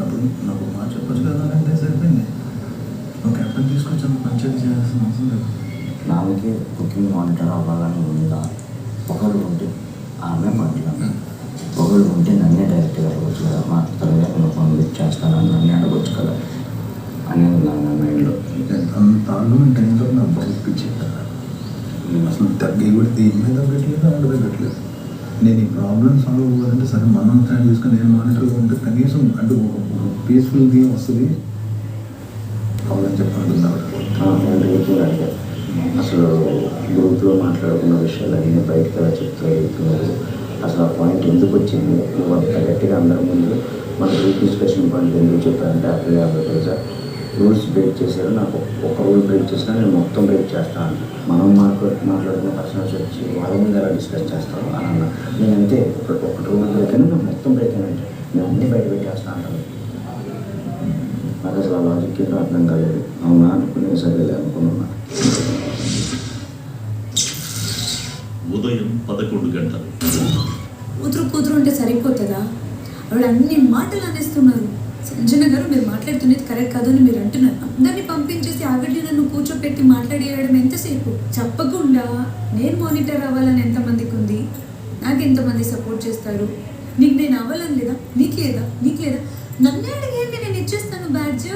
అప్పుడు నాకు మాట చెప్పొచ్చు కదా అంటే సరిపోయింది. ఒక తీసుకొచ్చి అంత పంచాయతీ చేయాల్సిన అవసరం లేదు. నాన్నకి కుకింగ్ మానిటర్ అవ్వాలని ఉందా? ఒకరు ఉంటే ఆమె మాట్లాడాను ఒకరు ఉంటే నన్నే డైరెక్ట్గా అడగచ్చు కదా? మా నేను పంపించి చేస్తానని నన్నే అడగచ్చు కదా? అని ఉన్నాను నా మైండ్లో అంత ఆర్గ్యుమెంట్ టైంలో నా బాగా పిచ్చి కదా అసలు తగ్గి కూడా దీని మీద తగ్గట్లేదు ఆవిడ తగ్గట్లేదు. నేను ఈ ప్రాబ్లమ్ సాల్వ్ అవ్వాలంటే సరే మనం స్టాండ్ చేసుకుని నేను మానిటర్గా ఉంటే కనీసం అంటే ఒక పీస్ఫుల్గా వస్తుంది. కావాలని చెప్పండి అసలు గ్రూప్లో మాట్లాడుకున్న విషయాలు అన్నీ బయటకు ఎలా చెప్తూ వెళ్తున్నారు. అసలు ఆ పాయింట్ ఎందుకు వచ్చింది? కరెక్ట్గా అందరి ముందు మన గ్రూప్ డిస్కషన్ పాయింట్ ఎందుకు చెప్పారంటే అప్పుడు యాభై తెలుసా? రూల్స్ బ్రేక్ చేశారు. నాకు ఒక రూల్ బ్రేక్ చేసినా నేను మొత్తం బ్రేక్ చేస్తాను మనం మాట్లాడు మాట్లాడుకున్న పర్సనల్స్ వచ్చి వాళ్ళ మీద ఎలా డిస్కస్ చేస్తాను అని అన్న. నేనంతే ఒక ఒక రూల్ బ్రేక్ అయినా నాకు మొత్తం బ్రేక్ అయినంటే నేను అన్నీ బయట పెట్టేస్తా అంటాను. నాకు అసలు ఆ లాజిక్ ఏంటో అర్థం కాలేదు. అవునా అనుకునే సరేలే అనుకున్నా. ఉదయం పదకొండు గంటలు. కూతురు కూతురు ఉంటే సరిపోతుందా? ఆవిడ అన్ని మాటలు అనేస్తున్నారు. సంజన గారు మీరు మాట్లాడుతున్నది కరెక్ట్ కాదు అని మీరు అంటున్నారు. అందరినీ పంపించేసి ఆగడ్డి నన్ను కూర్చోపెట్టి మాట్లాడేయడం ఎంతసేపు? చెప్పకుండా నేను మానిటర్ అవ్వాలని ఎంతమందికి ఉంది? నాకు ఎంతమంది సపోర్ట్ చేస్తారు? నీకు నేను అవ్వాలని లేదా? నీకు లేదా? నీకు లేదా? నన్నే అడిగేయండి నేను ఇచ్చేస్తాను బ్యాడ్జ్.